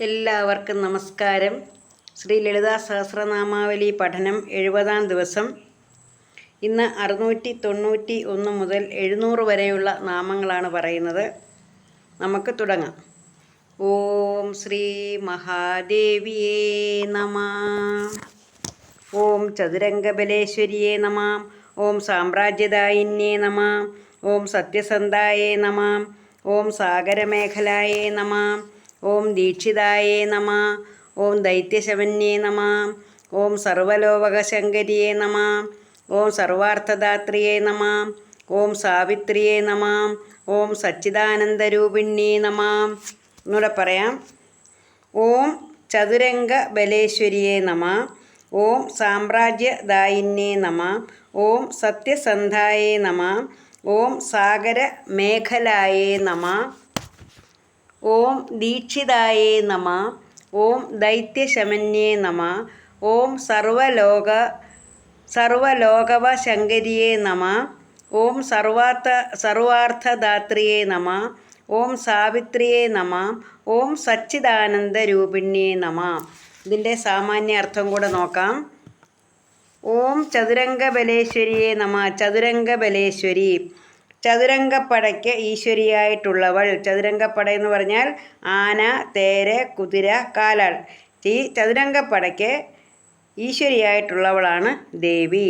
എല്ലാവർക്കും നമസ്കാരം. ശ്രീ ലളിതാ സഹസ്രനാമാവലി പഠനം എഴുപതാം ദിവസം. ഇന്ന് അറുന്നൂറ്റി തൊണ്ണൂറ്റി ഒന്ന് മുതൽ എഴുന്നൂറ് വരെയുള്ള നാമങ്ങളാണ് പറയുന്നത്. നമുക്ക് തുടങ്ങാം. ഓം ശ്രീ മഹാദേവിയേ നമ. ഓം ചതുരംഗബലേശ്വരിയേ നമ. ഓം സാമ്രാജ്യദായിന്യേ നമ. ഓം സത്യസന്ധായേ നമ. ഓം സാഗരമേഖലായേ നമ. ഓം ദീക്ഷിതായേ നമ ഓം ദൈത്യശവന്യേ നമ ഓം സർവലോകശങ്കരിയേ നമ ഓം സർവാർത്ഥദാത്രിയേ നമ ഓം സാവിത്രിയേ നമ ഓം സച്ചിദാനന്ദരൂപിണ്യേ നമ. എന്നൂടെ പറയാം. ഓം ചതുരംഗ ബലേശ്വരിയേ നമ ഓം സാമ്രാജ്യദായിന്യേ നമ ഓം സത്യസന്ധായേ നമ ഓം സാഗര മേഖലായേ നമ ഓം ദീക്ഷിതായേ നമ ഓം ദൈത്യശമന്യേ നമ ഓം സർവലോക സർവലോകവ ശങ്കരിയേ നമ ഓം സർവാർത്ഥ സർവാർത്ഥദാത്രിയേ നമ ഓം സാവിത്രിയേ നമ ഓം സച്ചിദാനന്ദ രൂപിണ്യേ നമ. ഇതിന്റെ സാമാന്യ അർത്ഥം കൂടെ നോക്കാം. ഓം ചതുരംഗബലേശ്വരിയെ നമ ചതുരംഗബലേശ്വരി. ചതുരംഗപ്പടയ്ക്ക് ഈശ്വരിയായിട്ടുള്ളവൾ. ചതുരംഗപ്പട എന്ന് പറഞ്ഞാൽ ആന തേര് കുതിര കാലാൾ. ഈ ചതുരംഗപ്പടയ്ക്ക് ഈശ്വരിയായിട്ടുള്ളവളാണ് ദേവി.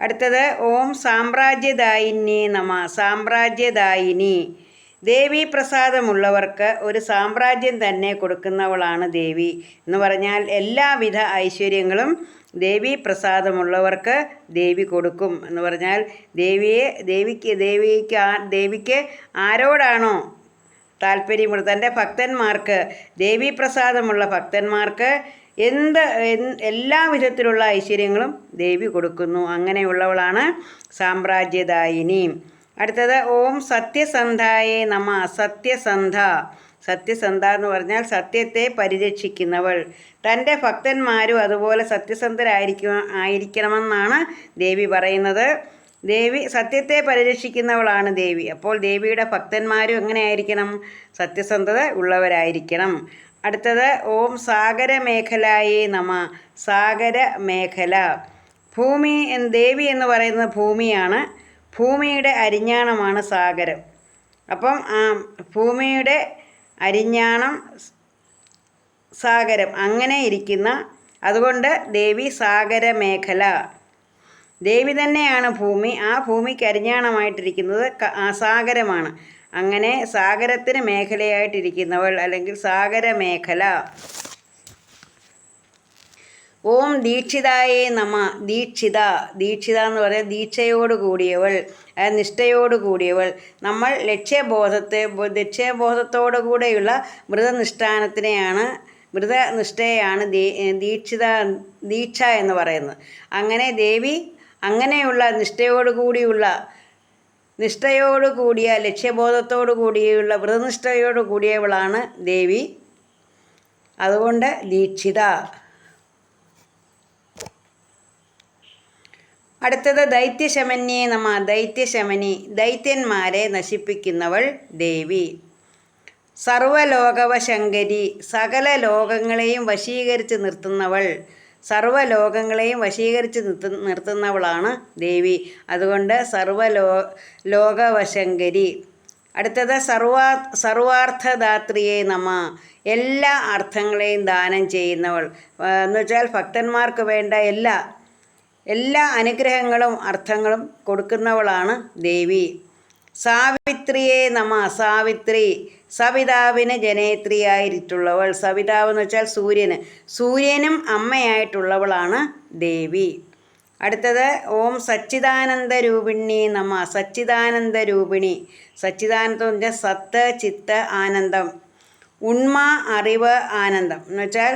അടുത്തത് ഓം സാമ്രാജ്യദായിനി നമ. സാമ്രാജ്യദായിനി. ദേവി പ്രസാദമുള്ളവർക്ക് ഒരു സാമ്രാജ്യം തന്നെ കൊടുക്കുന്നവളാണ് ദേവി എന്ന് പറഞ്ഞാൽ എല്ലാവിധ ഐശ്വര്യങ്ങളും ദേവി പ്രസാദമുള്ളവർക്ക് ദേവി കൊടുക്കും എന്ന് പറഞ്ഞാൽ ദേവിയെ ദേവിക്ക് ദേവിക്ക് ദേവിക്ക് ആരോടാണോ താല്പര്യമുള്ളത് തന്റെ ഭക്തന്മാർക്ക് ദേവി പ്രസാദമുള്ള ഭക്തന്മാർക്ക് എന്ത് എല്ലാ വിധത്തിലുള്ള ഐശ്വര്യങ്ങളും ദേവി കൊടുക്കുന്നു. അങ്ങനെയുള്ളവളാണ് സാമ്രാജ്യദായിനി. അടുത്തത് ഓം സത്യസന്ധായേ നമ സത്യസന്ധ. സത്യസന്ധ എന്ന് പറഞ്ഞാൽ സത്യത്തെ പരിരക്ഷിക്കുന്നവൾ. തന്റെ ഭക്തന്മാരും അതുപോലെ സത്യസന്ധരായിരിക്കും ആയിരിക്കണമെന്നാണ് ദേവി പറയുന്നത്. ദേവി സത്യത്തെ പരിരക്ഷിക്കുന്നവളാണ് ദേവി. അപ്പോൾ ദേവിയുടെ ഭക്തന്മാരും എങ്ങനെയായിരിക്കണം? സത്യസന്ധത ഉള്ളവരായിരിക്കണം. അടുത്തത് ഓം സാഗര മേഖലായേ നമ സാഗര മേഖല ഭൂമി ദേവി എന്ന് പറയുന്നത് ഭൂമിയാണ്. ഭൂമിയുടെ അരിഞ്ഞാണമാണ് സാഗരം. അപ്പം ഭൂമിയുടെ അരിഞ്ഞാണം സാഗരം. അങ്ങനെ ഇരിക്കുന്ന അതുകൊണ്ട് ദേവി സാഗര മേഖല ദേവി തന്നെയാണ് ഭൂമി. ആ ഭൂമിക്ക് അരിഞ്ഞാണമായിട്ടിരിക്കുന്നത് സാഗരമാണ്. അങ്ങനെ സാഗരത്തിന് മേഖലയായിട്ടിരിക്കുന്നവൾ അല്ലെങ്കിൽ സാഗര മേഖല ഓം ദീക്ഷിതായേ നമ ദീക്ഷിത ദീക്ഷിത എന്ന് പറയാൻ ദീക്ഷയോട് കൂടിയവൾ നിഷ്ഠയോട് കൂടിയവൾ. നമ്മൾ ലക്ഷ്യബോധത്തെ ലക്ഷ്യബോധത്തോടു കൂടെയുള്ള മൃതനിഷ്ഠാനത്തിനെയാണ് മൃതനിഷ്ഠയെയാണ് ദീക്ഷിത ദീക്ഷ എന്ന് പറയുന്നത്. അങ്ങനെ ദേവി അങ്ങനെയുള്ള നിഷ്ഠയോടുകൂടിയുള്ള നിഷ്ഠയോടു കൂടിയ ലക്ഷ്യബോധത്തോടു കൂടിയുള്ള വ്രതനിഷ്ഠയോടു കൂടിയവളാണ് ദേവി. അതുകൊണ്ട് ദീക്ഷിത. അടുത്തത് ദൈത്യശമന്യേ നമ ദൈത്യശമനി ദൈത്യന്മാരെ നശിപ്പിക്കുന്നവൾ ദേവി. സർവലോകവശങ്കരി സകല ലോകങ്ങളെയും വശീകരിച്ച് നിർത്തുന്നവൾ സർവലോകങ്ങളെയും വശീകരിച്ച് നിർത്ത നിർത്തുന്നവളാണ് ദേവി. അതുകൊണ്ട് സർവലോ ലോകവശങ്കരി. അടുത്തത് സർവാ സർവാർത്ഥദാത്രിയെ നമ എല്ലാ അർത്ഥങ്ങളെയും ദാനം ചെയ്യുന്നവൾ. എന്നുവെച്ചാൽ ഭക്തന്മാർക്ക് വേണ്ട എല്ലാ എല്ലാ അനുഗ്രഹങ്ങളും അർത്ഥങ്ങളും കൊടുക്കുന്നവളാണ് ദേവി. സാവിത്രിയെ നമ സാവിത്രി. സവിതാവിന് ജനേത്രിയായിട്ടുള്ളവൾ സവിതാവ് എന്ന് വെച്ചാൽ സൂര്യന്. സൂര്യനും അമ്മയായിട്ടുള്ളവളാണ് ദേവി. അടുത്തത് ഓം സച്ചിദാനന്ദ രൂപിണി നമ സച്ചിദാനന്ദ രൂപിണി. സച്ചിദാനന്ദം എന്ന് വെച്ചാൽ സത്ത് ചിത്ത് ആനന്ദം. ഉണ്മ അറിവ് ആനന്ദം. എന്ന് വെച്ചാൽ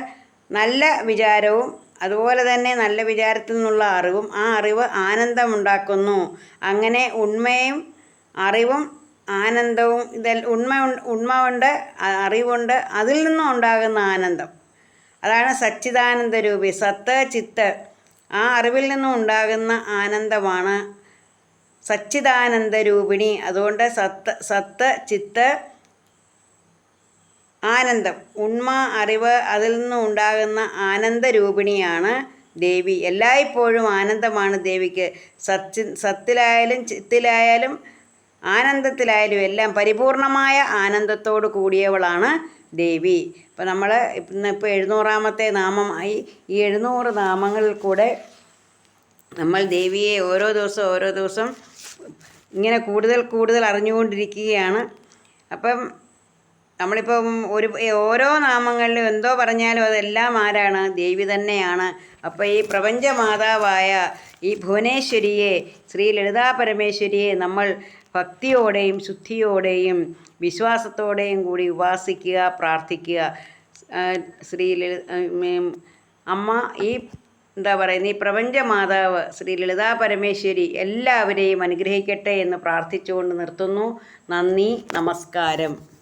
നല്ല വിചാരവും അതുപോലെ തന്നെ നല്ല വിചാരത്തിൽ നിന്നുള്ള അറിവും ആ അറിവ് ആനന്ദമുണ്ടാക്കുന്നു. അങ്ങനെ ഉണ്മയും അറിവും ആനന്ദവും ഇതെല്ലാം ഉണ്മ ഉണ്മ ഉണ്ട് അറിവുണ്ട് അതിൽ നിന്നും ഉണ്ടാകുന്ന ആനന്ദം. അതാണ് സച്ചിദാനന്ദ രൂപി സത്ത് ചിത്ത് ആ അറിവിൽ നിന്നും ഉണ്ടാകുന്ന ആനന്ദമാണ് സച്ചിദാനന്ദ രൂപിണി അതുകൊണ്ട് സത്ത് സത്ത് ചിത്ത് ആനന്ദം. ഉണ്മ അറിവ് അതിൽ നിന്നും ഉണ്ടാകുന്ന ആനന്ദരൂപിണിയാണ് ദേവി. എല്ലായ്പ്പോഴും ആനന്ദമാണ് ദേവിക്ക്. സത്യ സത്തിലായാലും ചിത്തിലായാലും ആനന്ദത്തിലായാലും എല്ലാം പരിപൂർണമായ ആനന്ദത്തോട് കൂടിയവളാണ് ദേവി. ഇപ്പം നമ്മൾ ഇന്ന് ഇപ്പോൾ എഴുന്നൂറാമത്തെ നാമമായി ഈ എഴുന്നൂറ് നാമങ്ങളിൽ കൂടെ നമ്മൾ ദേവിയെ ഓരോ ദിവസം ഓരോ ദിവസം ഇങ്ങനെ കൂടുതൽ കൂടുതൽ അറിഞ്ഞുകൊണ്ടിരിക്കുകയാണ്. അപ്പം നമ്മളിപ്പം ഒരു ഓരോ നാമങ്ങളിലും എന്തോ പറഞ്ഞാലും അതെല്ലാം ആരാണ്? ദേവി തന്നെയാണ്. അപ്പോൾ ഈ പ്രപഞ്ച മാതാവായ ഈ ഭുവനേശ്വരിയെ ശ്രീ ലളിതാ പരമേശ്വരിയെ നമ്മൾ ഭക്തിയോടെയും ശുദ്ധിയോടെയും വിശ്വാസത്തോടെയും കൂടി ഉപാസിക്കുക പ്രാർത്ഥിക്കുക. ശ്രീ അമ്മ ഈ എന്താ പറയുന്നത് ഈ പ്രപഞ്ച മാതാവ് ശ്രീ ലളിതാ പരമേശ്വരി എല്ലാവരെയും അനുഗ്രഹിക്കട്ടെ എന്ന് പ്രാർത്ഥിച്ചുകൊണ്ട് നിർത്തുന്നു. നന്ദി നമസ്കാരം.